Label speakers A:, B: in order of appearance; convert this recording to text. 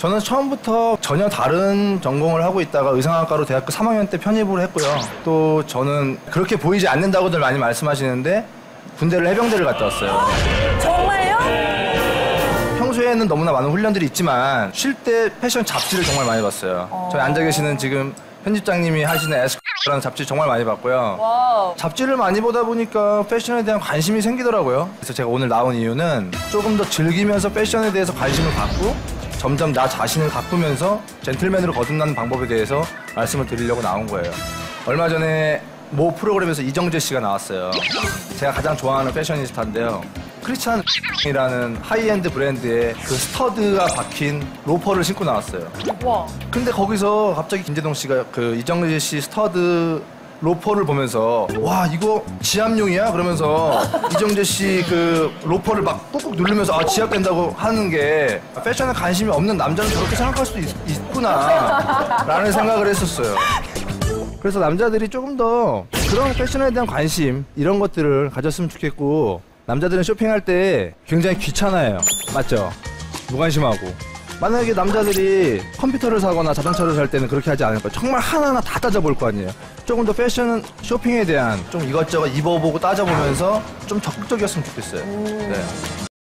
A: 저는 처음부터 전혀 다른 전공을 하고 있다가 의상학과로 대학교 3학년 때 편입을 했고요. 또 저는 그렇게 보이지 않는다고들 많이 말씀하시는데 군대를 해병대를 갔다 왔어요.
B: 정말요?
A: 평소에는 너무나 많은 훈련들이 있지만 쉴 때 패션 잡지를 정말 많이 봤어요. 저희 앉아 계시는 지금 편집장님이 하시는 에스라는 잡지 정말 많이 봤고요.
B: 와우.
A: 잡지를 많이 보다 보니까 패션에 대한 관심이 생기더라고요. 그래서 제가 오늘 나온 이유는 조금 더 즐기면서 패션에 대해서 관심을 갖고 점점 나 자신을 가꾸면서 젠틀맨으로 거듭나는 방법에 대해서 말씀을 드리려고 나온 거예요. 얼마 전에 모 프로그램에서 이정재 씨가 나왔어요. 제가 가장 좋아하는 패셔니스타인데요. 크리스찬이라는 하이엔드 브랜드의 그 스터드가 박힌 로퍼를 신고 나왔어요.
B: 와.
A: 근데 거기서 갑자기 김재동 씨가 그 이정재 씨 스터드 로퍼를 보면서 와 이거 지압용이야? 그러면서 이정재 씨 그 로퍼를 막 꾹꾹 누르면서 아 지압된다고 하는 게 패션에 관심이 없는 남자는 저렇게 생각할 수도 있, 구나. 라는 생각을 했었어요. 그래서 남자들이 조금 더 그런 패션에 대한 관심 이런 것들을 가졌으면 좋겠고 남자들은 쇼핑할 때 굉장히 귀찮아요. 맞죠? 무관심하고. 만약에 남자들이 컴퓨터를 사거나 자동차를 살 때는 그렇게 하지 않을 거예요. 정말 하나하나 다 따져볼 거 아니에요 조금 더 패션 쇼핑에 대한 좀 이것저것 입어보고 따져보면서 좀 적극적이었으면 좋겠어요 네.